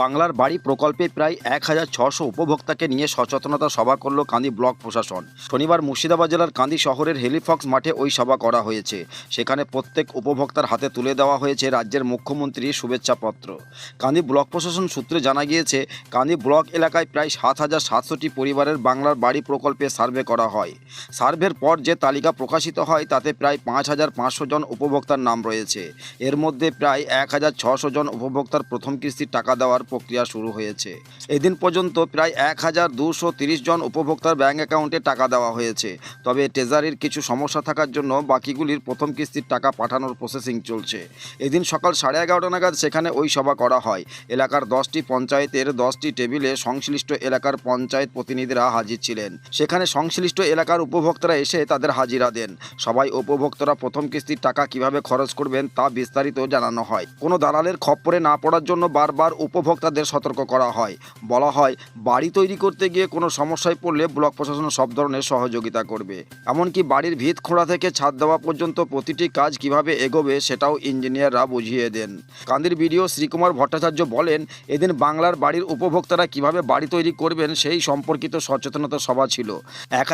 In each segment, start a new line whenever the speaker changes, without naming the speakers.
বাংলার বাড়ি প্রকল্পে প্রায় এক হাজার ছশো উপভোক্তাকে নিয়ে সচেতনতা সভা করল কান্দি ব্লক প্রশাসন। শনিবার মুর্শিদাবাদ জেলার কান্দি শহরের হেলিফক্স মাঠে ওই সভা করা হয়েছে। সেখানে প্রত্যেক উপভোক্তার হাতে তুলে দেওয়া হয়েছে রাজ্যের মুখ্যমন্ত্রীর শুভেচ্ছাপত্র। কান্দি ব্লক প্রশাসন সূত্রে জানা গিয়েছে, কান্দি ব্লক এলাকায় প্রায় সাত হাজার সাতশোটি পরিবারের বাংলার বাড়ি প্রকল্পে সার্ভে করা হয়। সার্ভের পর যে তালিকা প্রকাশিত হয়, তাতে প্রায় পাঁচ হাজার পাঁচশো জন উপভোক্তার নাম রয়েছে। এর মধ্যে প্রায় এক হাজার ছশো জন উপভোক্তার প্রথম কিস্তির টাকা দেওয়ার প্রক্রিয়া শুরু হয়েছে। এদিন পর্যন্ত প্রায় এক হাজার দুশো জন উপভোক্তার ব্যাঙ্ক অ্যাকাউন্টে টাকা দেওয়া হয়েছে। তবে ট্রেজারির কিছু সমস্যা থাকার জন্য বাকিগুলির প্রথম কিস্তির টাকা পাঠানোর প্রসেসিং চলছে। এদিন সকাল সাড়ে এগারোটা নাগাদ সেখানে ওই সভা করা হয়। এলাকার দশটি পঞ্চায়েতের দশটি টেবিলে সংশ্লিষ্ট এলাকার পঞ্চায়েত প্রতিনিধিরা হাজির ছিলেন। সেখানে সংশ্লিষ্ট এলাকার উপভোক্তারা এসে তাদের হাজিরা দেন। সবাই উপভোক্তারা প্রথম কিস্তির টাকা কীভাবে খরচ করবেন তা বিস্তারিত জানানো হয়। কোনো দালালের খপ্পরে না পড়ার জন্য বারবার উপভোক্তাদের সতর্ক করা হয়। বলা হয়, বাড়ি তৈরি করতে গিয়ে কোনো সমস্যায় পড়লে ব্লক প্রশাসন সব ধরনের সহযোগিতা করবে। এমনকি বাড়ির ভিত খোঁড়া থেকে ছাদ দেওয়া পর্যন্ত প্রতিটি কাজ কীভাবে এগোবে সেটাও ইঞ্জিনিয়াররা বুঝিয়ে দেন। কান্দির বিডিও শ্রীকুমার ভট্টাচার্য বলেন, এদিন বাংলার বাড়ির উপভোক্তারা কীভাবে বাড়ি তৈরি করবেন সেই সম্পর্কিত সচেতনতা সভা ছিল। এক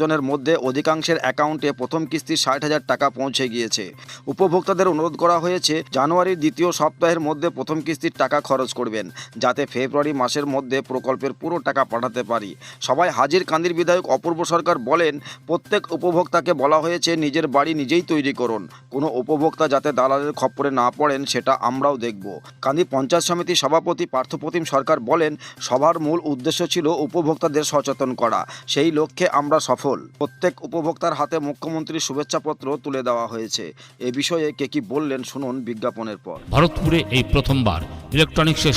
জনের মধ্যে অধিকাংশের অ্যাকাউন্টে প্রথম কিস্তির ষাট হাজার টাকা পৌঁছে গিয়েছে। উপভোক্তাদের অনুরোধ করা হয়েছে, জানুয়ারির দ্বিতীয় সপ্তাহের মধ্যে প্রথম কিস্তির টাকা খরচ করবেন যাতে ফেব্রুয়ারি মাসের মধ্যে প্রকল্পের পুরো টাকা পাঠাতে পারি। সবাই হাজির কান্দির বিধায়ক অপূর্ব সরকার বলেন, প্রত্যেক উপভোক্তাকে বলা হয়েছে, নিজের বাড়ি নিজেই তৈরি করুন। কোনো উপভোক্তা যাতে দালালের খপ্পরে না পড়েন, সেটা আমরাও দেখব। কান্দি পঞ্চায়েত সমিতির সভাপতি পার্থপ্রতিম সরকার বলেন, সভার মূল উদ্দেশ্য ছিল উপভোক্তাদের সচেতন করা। সেই লক্ষ্যে আমরা সফল। প্রত্যেক উপভোক্তার হাতে মুখ্যমন্ত্রীর শুভেচ্ছাপত্র তুলে দেওয়া হয়েছে। এ বিষয়ে কে কি বললেন, শুনুন বিজ্ঞাপনের পর।
ভারতপুরে এই প্রথমবার ইলেকট্রনিক্সের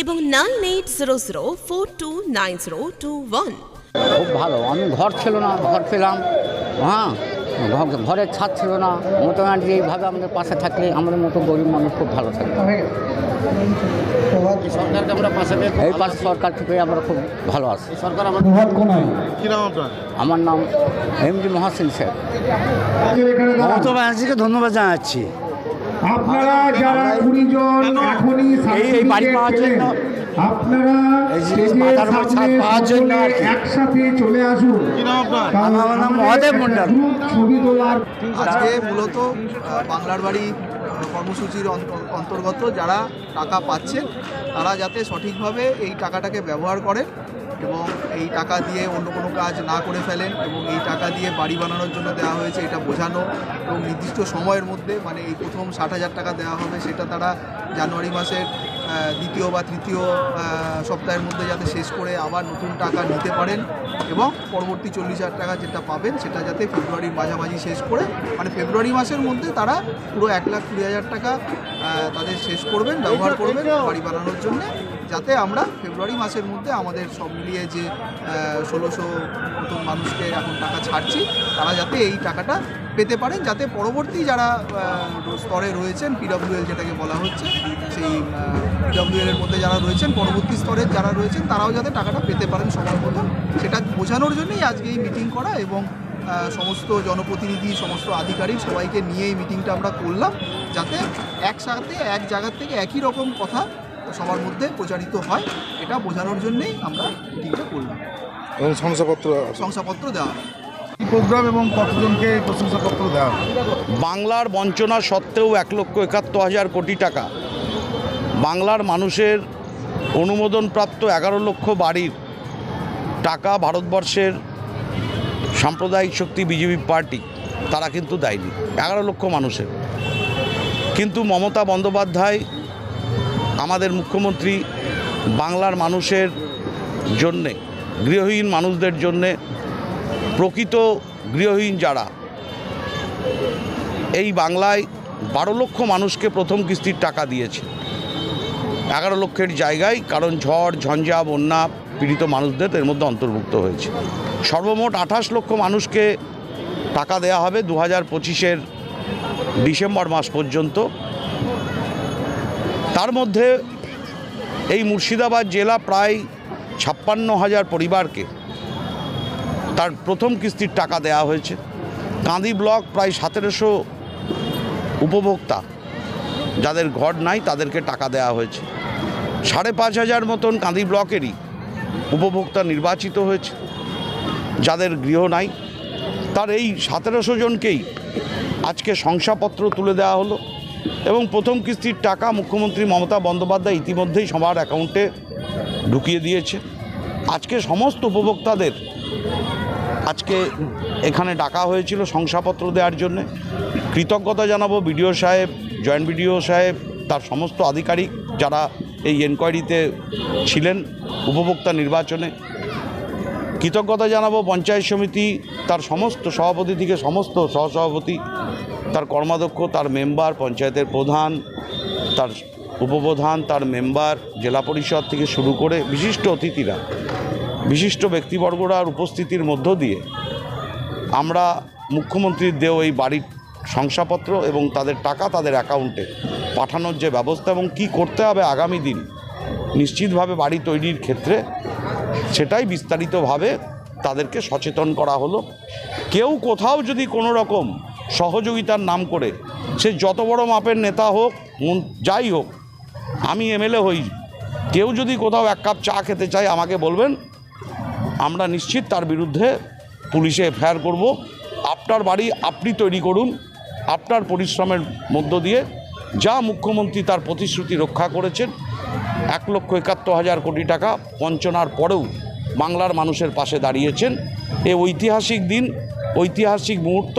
এবং nine eight zero zero four two nine zero two one.
খুব ভালো আমি ঘর ছিল না ঘর পেলাম হ্যাঁ ঘরের ছাদ ছিল না মোটামুটি এইভাবে আমাদের পাশে থাকলে আমাদের মতো গরিব মানুষ খুব ভালো থাকবে
সরকারকে আমরা পাশে
এই পাশে সরকার থেকে আমরা খুব ভালো আছি।
সরকার আমাদের
কি
আমার নাম এম ডি মহাসিন
মমতা ব্যানার্জিকে ধন্যবাদ জানাচ্ছি।
আপনারা যারা কুড়ি জন এখনই
এই- বাড়ি পাওয়ার জন্য,
আপনারা। একসাথে চলে আসুন।
মহাদেব
ছবি তোলার
আজকে মূলত বাংলার বাড়ি কর্মসূচির অন্ত- অন্তর্গত যারা টাকা পাচ্ছেন তারা যাতে সঠিকভাবে এই টাকাটাকে ব্যবহার করেন। এবং এই টাকা দিয়ে অন্য কোনো কাজ না করে ফেলেন এবং এই টাকা দিয়ে বাড়ি বানানোর জন্য দেওয়া হয়েছে এটা বোঝানো এবং নির্দিষ্ট সময়ের মধ্যে মানে এই প্রথম ষাট হাজার টাকা দেওয়া হবে সেটা তারা জানুয়ারি মাসের দ্বিতীয় বা তৃতীয় সপ্তাহের মধ্যে যাতে শেষ করে আবার নতুন টাকা নিতে পারেন এবং পরবর্তী চল্লিশ হাজার টাকা যেটা পাবেন সেটা যাতে ফেব্রুয়ারির মাঝামাঝি শেষ করে মানে ফেব্রুয়ারি মাসের মধ্যে তারা পুরো এক লাখ কুড়ি হাজার টাকা তাদের শেষ করবেন, ব্যবহার করবেন বাড়ি বানানোর জন্য। যাতে আমরা ফেব্রুয়ারি মাসের মধ্যে আমাদের সব মিলিয়ে যে ষোলোশো মতন মানুষকে এখন টাকা ছাড়ছি, তারা যাতে এই টাকাটা পেতে পারেন, যাতে পরবর্তী যারা স্তরে রয়েছেন পিডব্লিউএল যেটাকে বলা হচ্ছে, সেই পিডব্লিউএল এর মধ্যে যারা রয়েছেন, পরবর্তী স্তরের যারা রয়েছেন, তারাও যাতে টাকাটা পেতে পারেন সময় মতো সেটা বোঝানোর জন্যই আজকে এই মিটিং করা এবং সমস্ত জনপ্রতিনিধি, সমস্ত আধিকারিক সবাইকে নিয়ে এই মিটিংটা আমরা করলাম, যাতে একসাথে, এক জায়গার থেকে একই রকম কথা সবার মধ্যে প্রচারিত হয়। এটা বোঝানোর জন্যেই আমরা মিটিংটা করলাম।
এবং শংসাপত্র
শংসাপত্র দেওয়া
প্রোগ্রাম এবং কতজনকে প্রশংসাপত্র দেওয়া
বাংলার বঞ্চনা সত্ত্বেও এক লক্ষ একাত্তর হাজার কোটি টাকা। বাংলার মানুষের অনুমোদনপ্রাপ্ত এগারো লক্ষ বাড়ির টাকা ভারতবর্ষের সাম্প্রদায়িক শক্তি বিজেপি পার্টি তারা কিন্তু দেয়নি। এগারো লক্ষ মানুষের। কিন্তু মমতা বন্দ্যোপাধ্যায় আমাদের মুখ্যমন্ত্রী বাংলার মানুষের জন্যে, গৃহহীন মানুষদের জন্যে প্রকৃত গৃহহীন যারা, এই বাংলায় বারো লক্ষ মানুষকে প্রথম কিস্তির টাকা দিয়েছে। এগারো লক্ষের জায়গায় কারণ ঝড়, ঝঞ্ঝা, বন্যা পীড়িত মানুষদের এর মধ্যে অন্তর্ভুক্ত হয়েছে। সর্বমোট আঠাশ লক্ষ মানুষকে টাকা দেয়া হবে দু হাজার পঁচিশের ডিসেম্বর মাস পর্যন্ত। তার মধ্যে এই মুর্শিদাবাদ জেলা প্রায় ছাপ্পান্ন হাজার পরিবারকে তার প্রথম কিস্তির টাকা দেয়া হয়েছে। কাঁদি ব্লক প্রায় সতেরোশো উপভোক্তা যাদের ঘর নাই তাদেরকে টাকা দেওয়া হয়েছে। সাড়ে পাঁচ হাজার মতন কাঁদি ব্লকেরই উপভোক্তা নির্বাচিত হয়েছে। যাদের গৃহ নাই, তার এই সতেরোশো জনকেই আজকে শংসাপত্র তুলে দেওয়া হলো। এবং প্রথম কিস্তির টাকা মুখ্যমন্ত্রী মমতা বন্দ্যোপাধ্যায় ইতিমধ্যেই সবার অ্যাকাউন্টে ঢুকিয়ে দিয়েছে। আজকে সমস্ত উপভোক্তাদের আজকে এখানে ডাকা হয়েছিল শংসাপত্র দেওয়ার জন্যে। কৃতজ্ঞতা জানাব বিডিও সাহেব, জয়েন্ট বিডিও সাহেব, তার সমস্ত আধিকারিক যারা এই এনকোয়ারিতে ছিলেন উপভোক্তা নির্বাচনে। কৃতজ্ঞতা জানাব পঞ্চায়েত সমিতি, তার সমস্ত সভাপতি থেকে সমস্ত সহসভাপতি তার কর্মাধ্যক্ষ, তার মেম্বার, পঞ্চায়েতের প্রধান, তার উপপ্রধান, তার মেম্বার, জেলা পরিষদ থেকে শুরু করে বিশিষ্ট অতিথিরা, বিশিষ্ট ব্যক্তিবর্গরার উপস্থিতির মধ্য দিয়ে আমরা মুখ্যমন্ত্রীর দেও এই বাড়ির শংসাপত্র এবং তাদের টাকা তাদের অ্যাকাউন্টে পাঠানোর যে ব্যবস্থা এবং কি করতে হবে আগামী দিন, নিশ্চিতভাবে বাড়ি তৈরির ক্ষেত্রে সেটাই বিস্তারিতভাবে তাদেরকে সচেতন করা হলো। কেউ কোথাও যদি কোনো রকম সহযোগিতার নাম করে সে যত বড় মাপের নেতা হোক যাই হোক, আমি এমএলএ হই। কেউ যদি কোথাও এক কাপ চা খেতে চায়, আমাকে বলবেন। আমরা নিশ্চিত তার বিরুদ্ধে পুলিশে এফআইআর করব। আপনার বাড়ি আপনি তৈরি করুন। আপনার পরিশ্রমের মধ্য দিয়ে যা মুখ্যমন্ত্রী তার প্রতিশ্রুতি রক্ষা করেছেন, এক লক্ষ একাত্তর হাজার কোটি টাকা বঞ্চনার পরেও বাংলার মানুষের পাশে দাঁড়িয়েছেন। এ ঐতিহাসিক দিন, ঐতিহাসিক মুহূর্ত